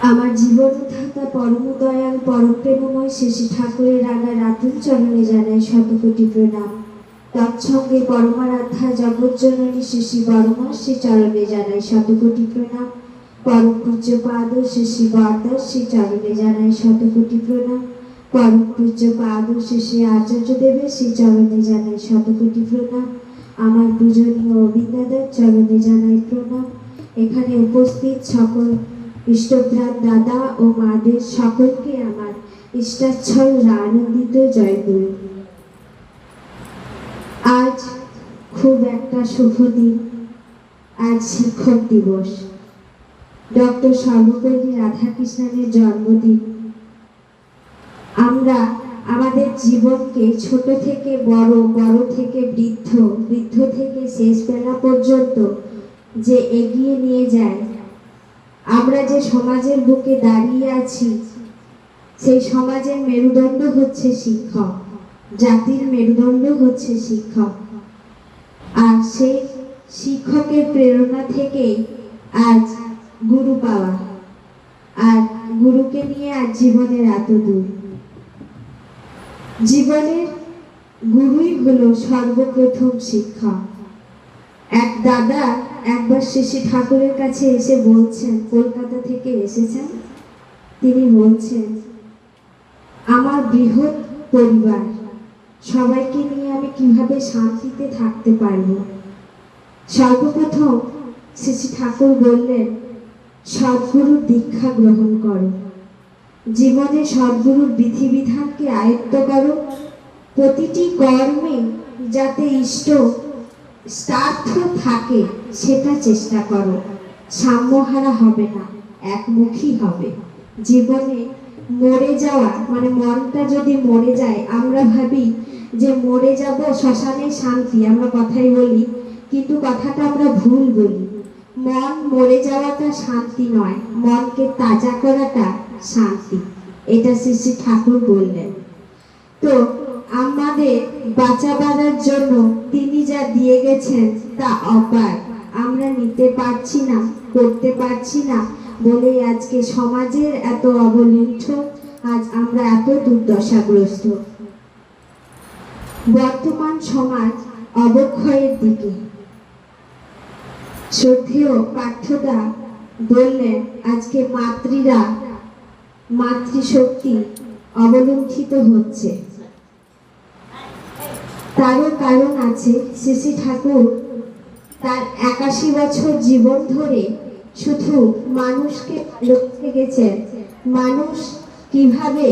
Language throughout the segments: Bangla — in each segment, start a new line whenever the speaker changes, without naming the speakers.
আমার জীবন থাকা পরম দয়াল পরম প্রেমময় শেষী ঠাকুরের রাগা রাতুল চরণে জানাই শতকোটি প্রণাম। তার তৎসঙ্গে পরমারাধ্যা জগজ্জননী শেষী বরমা শ্রী চরণে জানাই শতকোটি প্রণাম। পরম পূজ্য পাদ শেষী শ্রী চরণে জানাই শতকোটি প্রণাম। পরম পূজ্য পাদ শেষী আচার্য দেবের শ্রী চরণে জানাই শতকোটি প্রণাম। আমার পূজনীয় অবিন্দাদার চরণে জানাই প্রণাম। এখানে উপস্থিত সকল ইষ্টভ্রাত দাদা ও মাদের সকলকে আমার ইষ্টাচ্ছল আনন্দিত জয়গুরু আজ খুব একটা শুভ দিন, আজ শিক্ষক দিবস। ডক্টর সর্বপল্লী রাধাকৃষ্ণনের জন্মদিন। আমরা আমাদের জীবনকে ছোট থেকে বড় বড় থেকে বৃদ্ধ বৃদ্ধ থেকে শেষ বেলা পর্যন্ত যে এগিয়ে নিয়ে যায় আমরা যে সমাজের বুকে দাঁড়িয়ে আছি, সেই সমাজের মেরুদণ্ড হচ্ছে শিক্ষক। জাতির মেরুদণ্ড হচ্ছে শিক্ষক। আর সেই শিক্ষকের প্রেরণা থেকেই আজ গুরু পাওয়া। আর গুরুকে নিয়ে আজ জীবনের এত দূর। জীবনের গুরুই হলো সর্বপ্রথম শিক্ষক। এক দাদা একবার শেষে ঠাকুরের কাছে এসে বলছেন, কলকাতা থেকে এসেছেন? তিনি বলছেন, আমার বৃহৎ পরিবার, সবাইকে নিয়ে আমি কীভাবে শান্তিতে থাকতে পারব? সর্বপ্রথম শ্রী ঠাকুর বললেন সদ্গুরুর দীক্ষা গ্রহণ করো। জীবনে সদ্গুরুর বিধিবিধানকে আয়ত্ত করো। প্রতিটি কর্মে যাতে ইষ্ট স্বার্থ থাকে, সেটা চেষ্টা করো। সাম্যহারা হবে না, একমুখী হবে। জীবনে মরে যাওয়া মানে মনটা যদি মরে যায়, আমরা ভাবি যে মরে যাব শ্মশানে শান্তি, আমরা কথাই বলি, কিন্তু কথাটা আমরা ভুল বলি। মন মরে যাওয়াটা শান্তি নয়, মনকে তাজা করাটা শান্তি। এটা শ্রী শ্রী ঠাকুর বললেন। তো আমাদের বাঁচাবার জন্য তিনি যা দিয়ে গেছেন তা অপার। আমরা নিতে পারছি না, করতে পারছি না বলে আজকে সমাজের এত অবলুণ্ঠ আজ আমরা এত দুর্দশাগ্রস্ত। বর্তমান সমাজ অবক্ষয়ের দিকে। শ্রদ্ধেয় পাঠ্যদা বললেন, আজকে মাতৃরা মাতৃশক্তি অবলুণ্ঠিত হচ্ছে। তারও কারণ আছে। শ্রী ঠাকুর তার একাশি বছর জীবন ধরে শুধু মানুষকে লক্ষ্যে গেছেন। মানুষ কীভাবে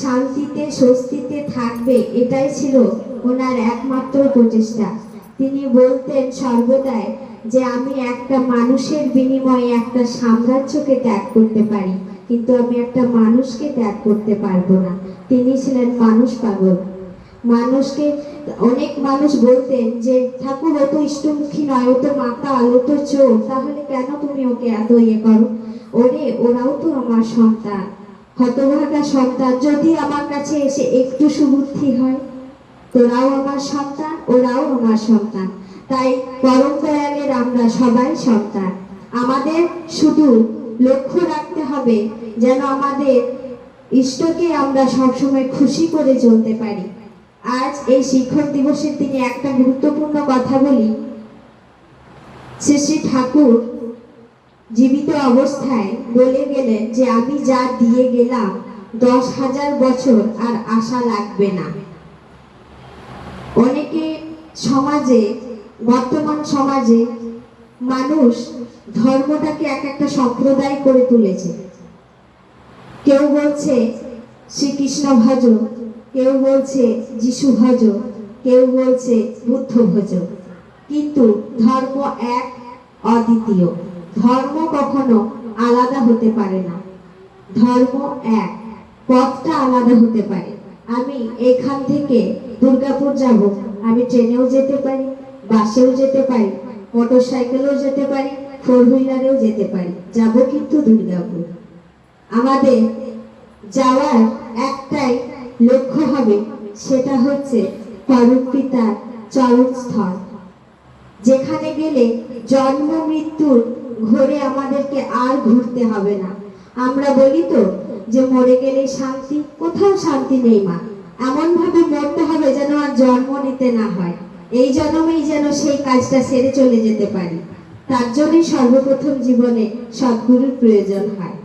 শান্তিতে, স্বস্তিতে থাকবে, এটাই ছিল ওনার একমাত্র প্রচেষ্টা। তিনি বলতেন সর্বদাই যে, আমি একটা মানুষের বিনিময়ে একটা সাম্রাজ্যকে ত্যাগ করতে পারি, কিন্তু আমি একটা মানুষকে ত্যাগ করতে পারব না। তিনি ছিলেন মানুষ পাগল। মানুষকে অনেক মানুষ বলতেন যে, ঠাকুর, ও তো ইষ্টমুখী নয়, ও তো মাতাল তো চোর, তাহলে কেন তুমি ওকে এত ইয়ে করো? ওরে, ওরাও তো আমার সন্তান। হতভাগা সন্তান, যদি আমার কাছে এসে একটু সুবুদ্ধি হয়, তোরাও আমার সন্তান, ওরাও আমার সন্তান। তাই পরম দয়ালের আমরা সবাই সন্তান। আমাদের শুধু লক্ষ্য রাখতে হবে, যেন আমাদের ইষ্টকে আমরা সবসময় খুশি করে চলতে পারি। আজ এই শিক্ষক দিবসের দিনে একটা গুরুত্বপূর্ণ কথা বলি। শ্রী ঠাকুর জীবিত অবস্থায় বলে গেলেন যে, আমি যা দিয়ে গেলাম, দশ হাজার বছর আর আশা লাগবে না। অনেকে সমাজে, বর্তমান সমাজে মানুষ ধর্মটাকে এক একটা সম্প্রদায় করে তুলেছে। কেউ বলছে, শ্রীকৃষ্ণ ভজ কেউ বলছে যিশু ভজ, কেউ বলছে বুদ্ধ ভজ। কিন্তু ধর্ম এক, অদ্বিতীয়। ধর্ম কখনো আলাদা হতে পারে না। ধর্ম এক, পথটা আলাদা হতে পারে। আমি এখান থেকে দুর্গাপুর যাব। আমি ট্রেনেও যেতে পারি, বাসেও যেতে পারি মোটর সাইকেলেও যেতে পারি ফোর হুইলারেও যেতে পারি। যাব কিন্তু দুর্গাপুর। আমাদের যাওয়ার একটাই লক্ষ্য হবে সেটা হচ্ছে পরম পিতার চরণস্থল। যেখানে গেলে জন্ম মৃত্যুর ঘোরে আমাদেরকে আর ঘুরতে হবে না। আমরা বলি তো যে মরে গেলে শান্তি, কোথাও শান্তি নেই মা। এমন ভাবে মরতে হবে যেন আর জন্ম নিতে না হয়। এই জন্মেই যেন সেই কাজটা সেরে চলে যেতে পারি। তার জন্যই সর্বপ্রথম জীবনে সদ্গুরুর প্রয়োজন হয়।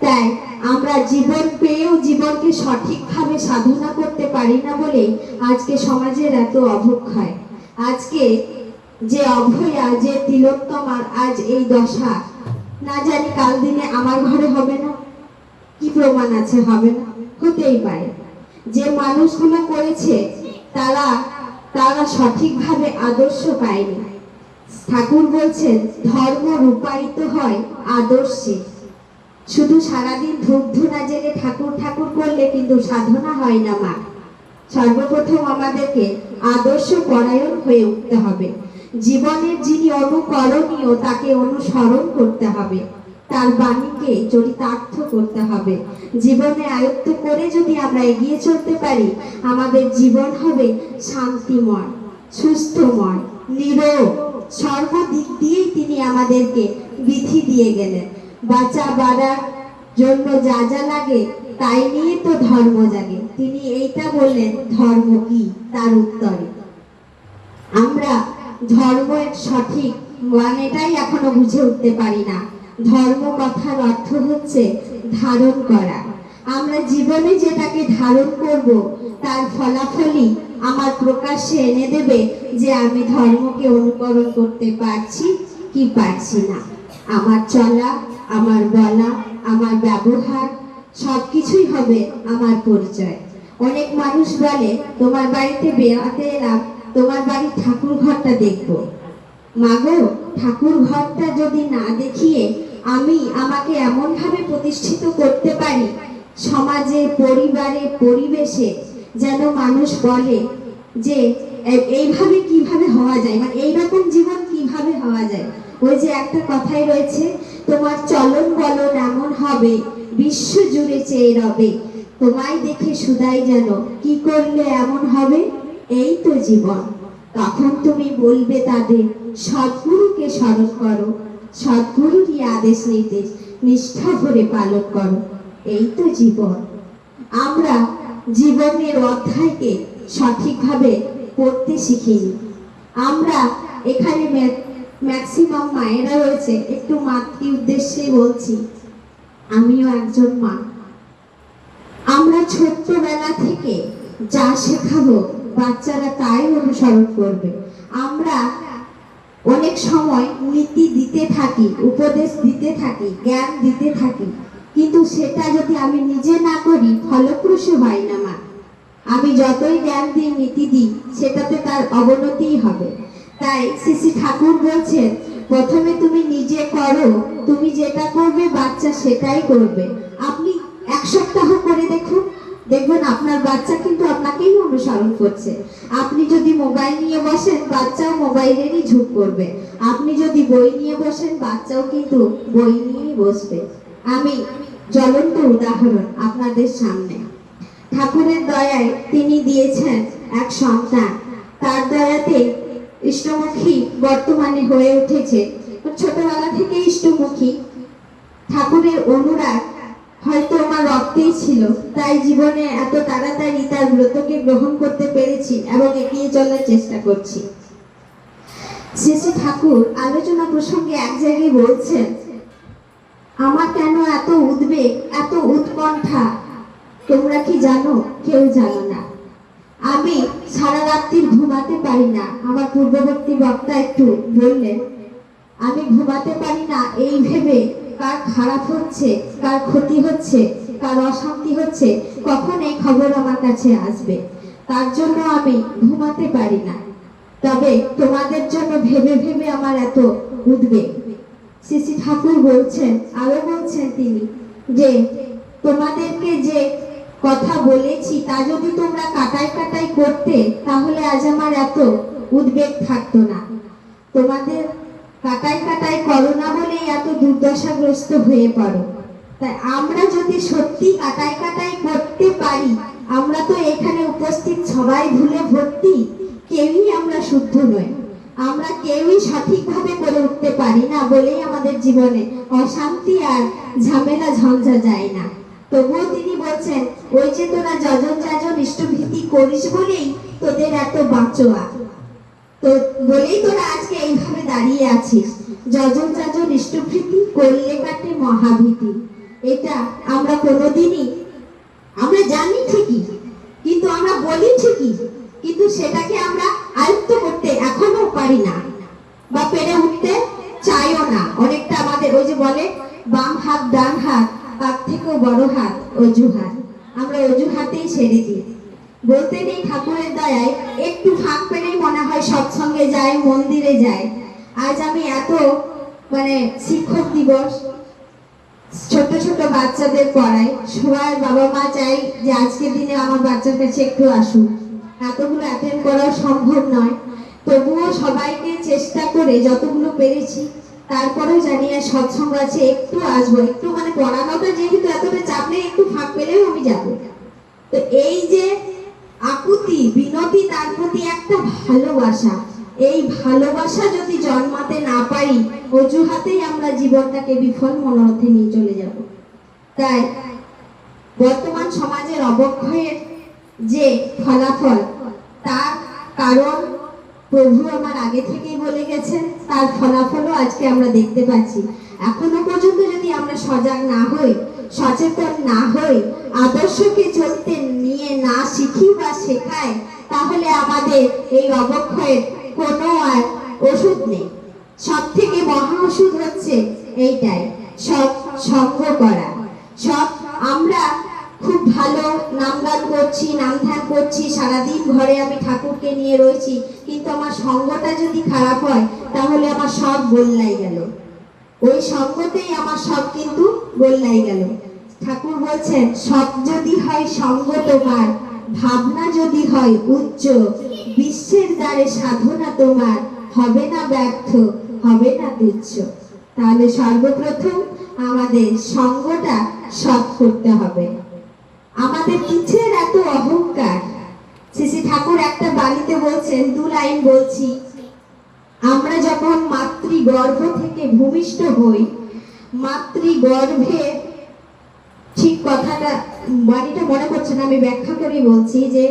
তাই আমরা জীবন পেয়েও জীবনকে সঠিকভাবে সাধনা করতে পারি না বলে আজকে সমাজের এত অবক্ষয়। আজকে যে অভয়া, যে তিলোত্তমার আজ এই দশা, না জানি কাল দিনে আমার ঘরে হবে না, কি প্রমাণ আছে হবে না? হতেই পারে। যে মানুষগুলো করেছে, তারা তারা সঠিকভাবে আদর্শ পায়নি। ঠাকুর বলছেন, ধর্ম রূপায়িত হয় আদর্শে। শুধু সারাদিন ধূপ ধুনা জেলে ঠাকুর ঠাকুর করলে কিন্তু সাধনা হয় না, মা। সর্বপ্রথম আমাদেরকে আদর্শ পরায়ণ হয়ে উঠতে হবে। জীবনের যিনি অনুকরণীয়, তাকে অনুসরণ করতে হবে। তার বাণীকে চরিতার্থ করতে হবে। জীবনে আয়ত্ত করে যদি আমরা এগিয়ে চলতে পারি, আমাদের জীবন হবে শান্তিময়, সুস্থময়, নিরোগ। সর্বদিক দিয়েই তিনি আমাদেরকে বিধি দিয়ে গেলেন। বাঁচা বাড়ার জন্য যা যা লাগে, তাই নিয়ে তো ধর্ম জাগে। তিনি এইটা বললেন, ধর্ম কি? তার উত্তরে, আমরা ধর্মের সঠিক মানেটাই এখনও বুঝে উঠতে পারি না। ধর্ম কথার অর্থ হচ্ছে ধারণ করা। আমরা জীবনে যেটাকে ধারণ করব, তার ফলাফলই আমার প্রকাশ্যে এনে দেবে যে আমি ধর্মকে অনুকরণ করতে পারছি কি পারছি না। আমার চলা আমার বলা, আমার ব্যবহার, সবকিছুই হবে আমার পরিচয়। অনেক মানুষ বলে, তোমার বাড়িতে বেড়াতে এলাম, তোমার বাড়ির ঠাকুর ঘরটা দেখব। মাগো, ঠাকুর ঘরটা যদি না দেখিয়ে আমি আমাকে এমন ভাবে প্রতিষ্ঠিত করতে পারি, সমাজে, পরিবারে, পরিবেশে, যেন মানুষ বলে যে এইভাবে কীভাবে হওয়া যায়? মানে এইরকম জীবন কীভাবে হওয়া যায়? ওই যে একটা কথাই রয়েছে তোমার চলন বলন এমন হবে, বিশ্ব জুড়ে চেয়ে রবে। তোমায় দেখে সুদাই যেন কি করলে এমন হবে? এই তো জীবন। তখন তুমি বলবে তাদের, সদ্গুরুকে স্মরণ করো, সদ্গুরুরই আদেশ নির্দেশ, নিষ্ঠা ভরে পালন করো। এই তো জীবন। আমরা জীবনের অধ্যায়কে সঠিকভাবে পড়তে শিখিনি। আমরা এখানে ম্যাক্সিমাম মায়েরা রয়েছে, একটু মাতৃ উদ্দেশ্যে বলছি, আমিও একজন মা। আমরা ছোট্টবেলা থেকে যা শেখাবো, বাচ্চারা তাই অনুসরণ করবে। আমরা অনেক সময় নীতি দিতে থাকি, উপদেশ দিতে থাকি, জ্ঞান দিতে থাকি, কিন্তু সেটা যদি আমি নিজে না করি, ফলপ্রসূ হয় না মা। আমি যতই জ্ঞান দিই, নীতি দিই, সেটাতে তার অবনতিই হবে। তাই শ্রী ঠাকুর বলছেন প্রথমে তুমি নিজে করো, তুমি যেটা করবে বাচ্চা সেটাই করবে। আপনি এক সপ্তাহ করে দেখুন, দেখবেন আপনার বাচ্চা কিন্তু আপনাকেই অনুসরণ করছে। আপনি যদি মোবাইল নিয়ে বসেন, বাচ্চাও মোবাইলেরই ঝুঁক করবে। আপনি যদি বই নিয়ে বসেন, বাচ্চাও কিন্তু বই নিয়েই বসবে। আমি জ্বলন্ত উদাহরণ আপনাদের সামনে। ঠাকুরের দয়ায় তিনি দিয়েছেন এক সন্তান। তার দয়াতে ইষ্টমুখী বর্তমানে হয়ে উঠেছে। ছোটবেলা থেকে ইষ্টমুখী। ঠাকুরের অনুরাগ হয়তো আমার রক্তেই ছিল, তাই জীবনে এত তাড়াতাড়ি তার ব্রতকে গ্রহণ করতে পেরেছি এবং এগিয়ে চলার চেষ্টা করছি। শ্রী ঠাকুর আলোচনা প্রসঙ্গে এক জায়গায় বলছেন, আমার কেন এত উদ্বেগ, এত উৎকণ্ঠা? তোমরা কি জানো? কেউ জানো না। আমি সারা রাত্রি ঘুমাতে পারি না। আমার পূর্ববর্তী বক্তা একটু বললেন, আমি ঘুমাতে পারি না এই ভেবে কার খারাপ হচ্ছে, কার ক্ষতি হচ্ছে, কার অশান্তি হচ্ছে, কখন এই খবর আমার কাছে আসবে? তার জন্য আমি ঘুমাতে পারি না। তবে তোমাদের জন্য ভেবে ভেবে আমার এত উদ্বেগ। শ্রী ঠাকুর বলছেন, আরও বলছেন তিনি যে, তোমাদেরকে যে কথা বলেছি, তা যদি তোমরা কাটাই কাটাই করতে, তাহলে আজ আমার এত উদ্বেগ থাকতো না। তোমাদের কাটাই কাটাই করো না বলেই এত দুর্দশাগ্রস্ত হয়ে পড়ো। তাই আমরা যদি সত্যি কাটাই কাটাই করতে পারি, আমরা তো এখানে উপস্থিত সবাই ভুলে ভর্তি, কেউই আমরা শুদ্ধ নয় আমরা কেউই সঠিকভাবে করে উঠতে পারি না বলেই আমাদের জীবনে অশান্তি আর ঝামেলা ঝঞ্ঝা যায় না। তবুও তিনি বলছেন, ওই যে তোরা যজন যাজন ইষ্টভীতি করিস বলেই তোদের এত বাঁচোয়া। তো বলেই তোরা আজকে এইভাবে দাঁড়িয়ে আছিস। যজন যাজন ইষ্টভীতি করলে কাটে মহাভীতি। এটা আমরা কোনোদিনই, আমরা জানি ঠিকই, কিন্তু আমরা বলি ঠিকই, কিন্তু সেটাকে আমরা আয়ত্ত করতে এখনও পারি না বা পেরে উঠতে চাইও না। অনেকটা আমাদের ওই যে বলে, বাম হাত, ডান হাত তার থেকেও বড় হাত, অজুহাত। আমরা অজুহাতেই ছেড়ে দিই। বলতে নেই ঠাকুরের দয়ায়, একটু ফাঁক পেলেই মনে হয় সৎসঙ্গে যায়, মন্দিরে যায়। আজ আমি এত মানে শিক্ষক দিবস, ছোট ছোট বাচ্চাদের পড়াই। সবার বাবা মা চাই যে আজকের দিনে আমার বাচ্চার কাছে একটু আসুক। এতগুলো অ্যাটেন্ড করা সম্ভব নয়। তবুও সবাইকে চেষ্টা করে যতগুলো পেরেছি তারপরেও জানিয়ে সৎসঙ্গ আছে, একটু আসব, একটু মানে পড়ানোটা যেহেতু এতটা চাপ নেই, একটু ফাঁক পেলেও আমি যাব। তো এই যে আকুতি, বিনতি, তার প্রতি একটা ভালোবাসা, এই ভালোবাসা যদি জন্মাতে না পারি, অজুহাতেই আমরা জীবনটাকে বিফল মনোরথে নিয়ে চলে যাব। তাই বর্তমান সমাজের অবক্ষয়ের যে ফলাফল, তার কারণ প্রভু আমার আগে থেকেই বলে গেছেন, তার ফলাফলও আজকে আমরা দেখতে পাচ্ছি। এখনও পর্যন্ত যদি আমরা সজাগ না হই, সচেতন না হই, আদর্শকে চলতে নিয়ে না শিখি বা শেখাই, তাহলে আমাদের এই অবক্ষয়ের কোনো আর ওষুধ নেই। সব থেকে মহা ওষুধ হচ্ছে এইটাই সব সঙ্গ করা। সব আমরা খুব ভালো নাম গান করছি নাম ধ্যান করছি, সারাদিন ঘরে আমি ঠাকুরকে নিয়ে রয়েছি। কিন্তু আমার সঙ্গটা যদি খারাপ হয়, তাহলে আমার সব গোল্লাই গেল। ওই সঙ্গতেই আমার সব কিন্তু গোল্লাই গেল। ঠাকুর বলছেন, সব যদি হয় সঙ্গ তোমার, ভাবনা যদি হয় উচ্চ, বিশ্বের দ্বারে সাধনা তোমার, হবে না ব্যর্থ, হবে না তুচ্ছ। তাহলে সর্বপ্রথম আমাদের সঙ্গটা সৎ করতে হবে। আমাদের কিসের এত অহংকার। শ্রী ঠাকুর একটা বাড়িতে বলছেন, দু লাইন বলছি, আমরা যখন মাতৃগর্ভ থেকে ভূমিষ্ঠ হই, মাতৃগর্ভে, ঠিক কথাটা বাড়িটা মনে করছে না, আমি ব্যাখ্যা করে বলছি যে,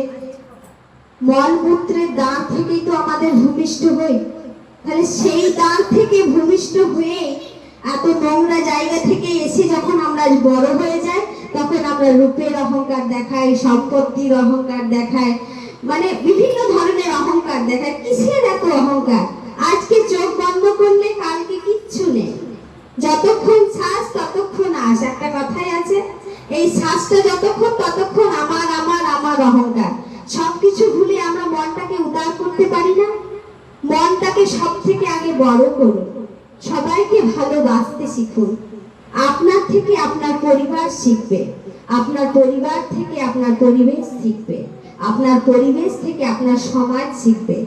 মলমূত্রের দাঁত থেকেই তো আমাদের ভূমিষ্ঠ হই। তাহলে সেই দাঁত থেকে ভূমিষ্ঠ হয়ে এত নোংরা জায়গা থেকে এসে যখন আমরা বড় হয়ে যাই তখন আমরা রূপের অহংকার দেখাই সম্পত্তির অহংকার দেখাই মানে বিভিন্ন ধরনের অহংকার দেখায়। কিসের এত অহংকার? আজকে চোখ বন্ধ করলে কালকে কিচ্ছু নেই। যতক্ষণ শ্বাস, ততক্ষণ আস একটা কথাই আছে, এই শ্বাসটা যতক্ষণ, ততক্ষণ আমার আমার আমার অহংকার। সবকিছু ভুলে আমরা মনটাকে উদার করতে পারি না। মনটাকে সব থেকে আগে বড় করুন। সবাইকে ভালোবাসতে শিখুন। আপনার থেকে আপনার পরিবার শিখবে। আপনার পরিবার থেকে আপনার পরিবেশ শিখবে। আপনার পরিবেশ থেকে আপনার সমাজ শিখবে।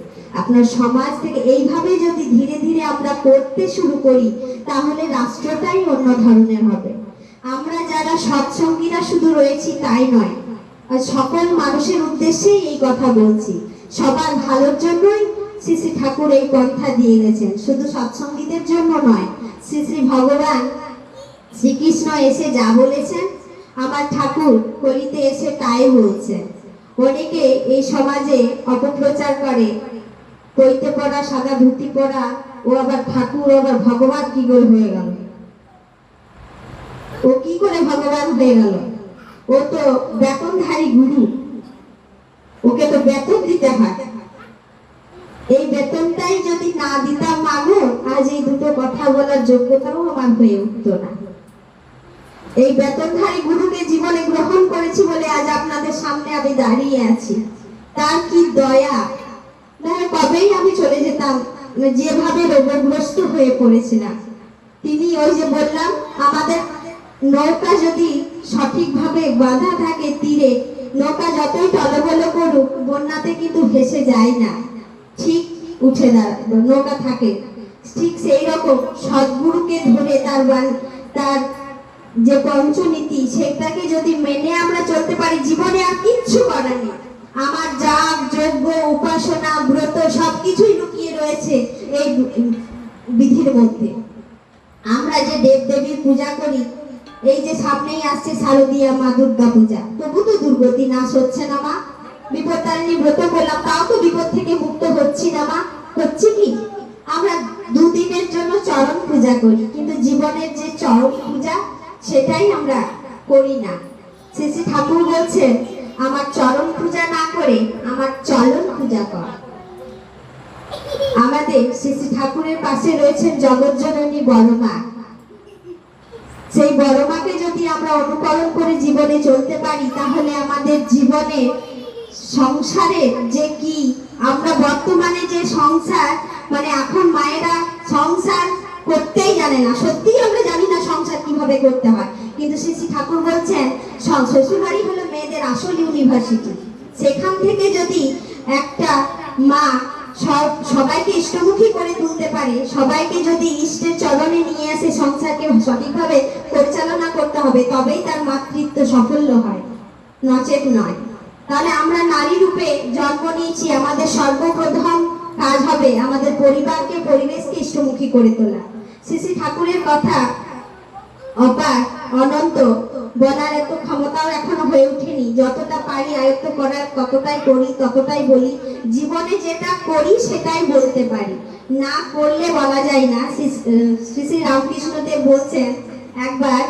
আপনার সমাজ থেকে এইভাবে যদি ধীরে ধীরে আমরা করতে শুরু করি, তাহলে রাষ্ট্রটাই অন্য ধরনের হবে। আমরা যারা সৎসঙ্গীরা শুধু রয়েছি তাই নয় সকল মানুষের উদ্দেশ্যেই এই কথা বলছি। সবার ভালোর জন্যই শ্রী শ্রী ঠাকুর এই পন্থা দিয়ে গেছেন শুধু সৎসঙ্গীদের জন্য নয়, শ্রী শ্রী ভগবান শ্রীকৃষ্ণ এসে যা বলেছেন আমার ঠাকুর কলিতে এসে তাই হয়েছে। অনেকে এই সমাজে অপপ্রচার করে। পৈতে পড়া, সাদা ধুতি পড়া ও আবার ঠাকুর আবার ভগবান কি করে হয়ে গেল? ও কি করে ভগবান হয়ে গেল? ও তো বেতনধারী গুরু। ওকে তো বেতন দিতে হয়। এই বেতনটাই যদি না দিতাম মাগো আজ এই দুটো কথা বলার যোগ্যতাও আমার হয়ে উঠতো না। এই বেতনধারী গুরুকে জীবনে গ্রহণ করেছি বলে আজ আপনাদের সামনে আমি দাঁড়িয়ে আছি। তার কি দয়া? না, কবেই আমি চলে যেতাম? যেভাবে রোগগ্রস্ত হয়ে পড়েছিলাম। তিনি ওই যে বললাম, আমাদের নৌকা যদি সঠিকভাবে বাঁধা থাকে তীরে, নৌকা যতই টলবল করুক, বন্যাতে কিন্তু ভেসে যায় না। ঠিক উঠে দাঁড়ায় নৌকা থাকে। ঠিক সেই রকম সদ্গুরুকে ধরে তার তার যে পঞ্চনীতি, সেটাকে যদি মেনে আমরা চলতে পারি, জীবনে আর কিচ্ছু করার নেই। আমার যাগ যোগ্য উপাসনা, ব্রত সবকিছুই লুকিয়ে রয়েছে এই বিধির মধ্যে। আমরা যে দেব দেবীর পূজা করি, এই যে সামনেই আসছে শারদীয়া মা দুর্গা পূজা। তবু তো দুর্গতি নাশ হচ্ছে না মা। বিপত্তারিণী ব্রত করলাম, তাও তো বিপদ থেকে মুক্ত হচ্ছি না মা। হচ্ছে কি? আমরা দুদিনের জন্য চরম পূজা করি, কিন্তু জীবনের যে চরম পূজা সেটাই আমরা করি না। শ্রী ঠাকুর বলছেন, আমার চরণ পূজা না করে আমার চলন পূজা কর। আমাদের শ্রী ঠাকুরের পাশে রয়েছেন জগৎজননী বড় মা সেই বড় মাকে যদি আমরা অনুকরণ করে জীবনে চলতে পারি, তাহলে আমাদের জীবনে সংসারে যে কি, আমরা বর্তমানে যে সংসার মানে এখন মায়েরা সংসার করতেই জানে না। সত্যিই আমরা জানি কীভাবে করতে হয়। কিন্তু শ্রী ঠাকুর বলছেন শ্বশুরবাড়ি হলো মেয়েদের আসল ইউনিভার্সিটি। সেখান থেকে যদি একটা মা সব, সবাইকে ইষ্টমুখী করে তুলতে পারে, সবাইকে যদি ইষ্টের চরণে নিয়ে আসে সংসারকে সঠিকভাবে পরিচালনা করতে হবে, তবেই তার মাতৃত্ব সাফল্য হয়। নচেত নয়। তাহলে আমরা নারী রূপে জন্ম নিয়েছি, আমাদের সর্বপ্রথম কাজ হবে আমাদের পরিবারকে, পরিবেশকে ইষ্টমুখী করে তোলা। শ্রী ঠাকুরের কথা অপার, অনন্ত বলার এত ক্ষমতাও এখনও হয়ে ওঠেনি। যতটা পারি আয়ত্ত করার, ততটাই করি, ততটাই বলি। জীবনে যেটা করি, সেটাই বলতে পারি। না করলে বলা যায় না। শ্রী শ্রী রামকৃষ্ণদেব বলছেন একবার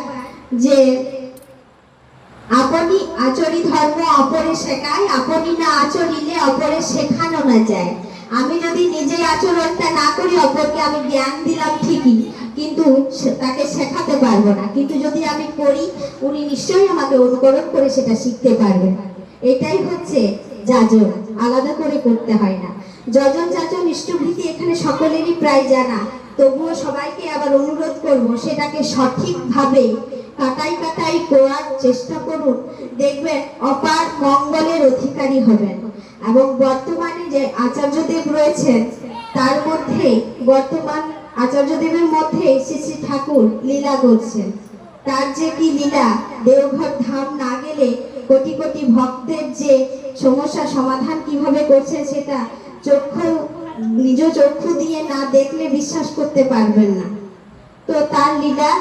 যে, আপনি আচরি ধর্ম অপরে শেখায়, আপনি না আচরিলে অপরে শেখানো না যায়। আমি যদি নিজে আচরণটা না করি, অপরকে আমি জ্ঞান দিলাম ঠিকই, কিন্তু তাকে শেখাতে পারব না। কিন্তু যদি আমি করি, উনি নিশ্চয়ই আমাকে অনুকরণ করে সেটা শিখতে পারবেন এটাই হচ্ছে যাজন, আলাদা করে করতে হয় না। যজন, যাজন, ইষ্টভীতি এখানে সকলেরই প্রায় জানা। তবুও সবাইকে আবার অনুরোধ করব, সেটাকে সঠিকভাবে কাটাই কাটাই করার চেষ্টা করুন। দেখবেন, অপার মঙ্গলের অধিকারী হবেন। এবং বর্তমানে যে আচার্যদেব রয়েছেন, তার মধ্যে বর্তমান আচার্যদেবের মধ্যে শ্রী শ্রী ঠাকুর লীলা করছেন। তার যে কি লীলা, দেওঘর ধাম না গেলে কোটি কোটি ভক্তের যে সমস্যা সমাধান কীভাবে করছে সেটা চক্ষু, নিজ চক্ষু দিয়ে না দেখলে বিশ্বাস করতে পারবেন না। তো তার লীলা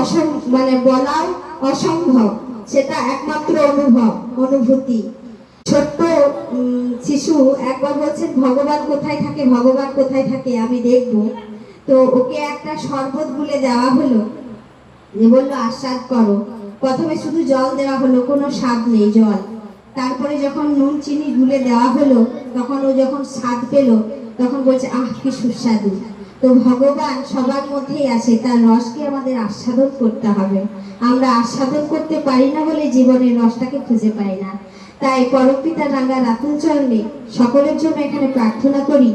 অসম মানে বলাও অসম্ভব, সেটা একমাত্র অনুভব, অনুভূতি। ছোট্ট শিশু একবার বলছেন, ভগবান কোথায় থাকে, ভগবান কোথায় থাকে, আমি দেখব। তো ওকে একটা শরবত গুলে দেওয়া হলো। যে বলল, আস্বাদ করো। প্রথমে শুধু জল দেওয়া হলো, কোনো স্বাদ নেই, জল। তারপরে যখন নুন, চিনি গুলে দেওয়া হলো, তখন ও যখন স্বাদ পেল, তখন বলছে, আহ, কি সুস্বাদু। তো ভগবান সবার মধ্যেই আছে তার রসকে আমাদের আস্বাদন করতে হবে। আমরা আস্বাদন করতে পারি না বলে জীবনের রসটাকে খুঁজে পাই না। তাই পরমপিতা রাঙ্গা রাতুল চরণে সকলের জন্য এখানে প্রার্থনা করি।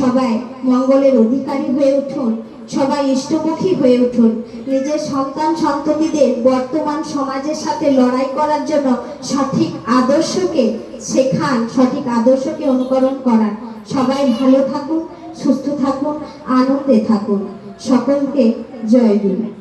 সবাই মঙ্গলের অধিকারী হয়ে উঠুন, সবাই ইষ্টমুখী হয়ে উঠুন। নিজের সন্তান, সন্ততিদের বর্তমান সমাজের সাথে লড়াই করার জন্য সঠিক আদর্শকে শেখান, সঠিক আদর্শকে অনুকরণ করান। সবাই ভালো থাকুন, সুস্থ থাকুন, আনন্দে থাকুন। সকলকে জয় গুরু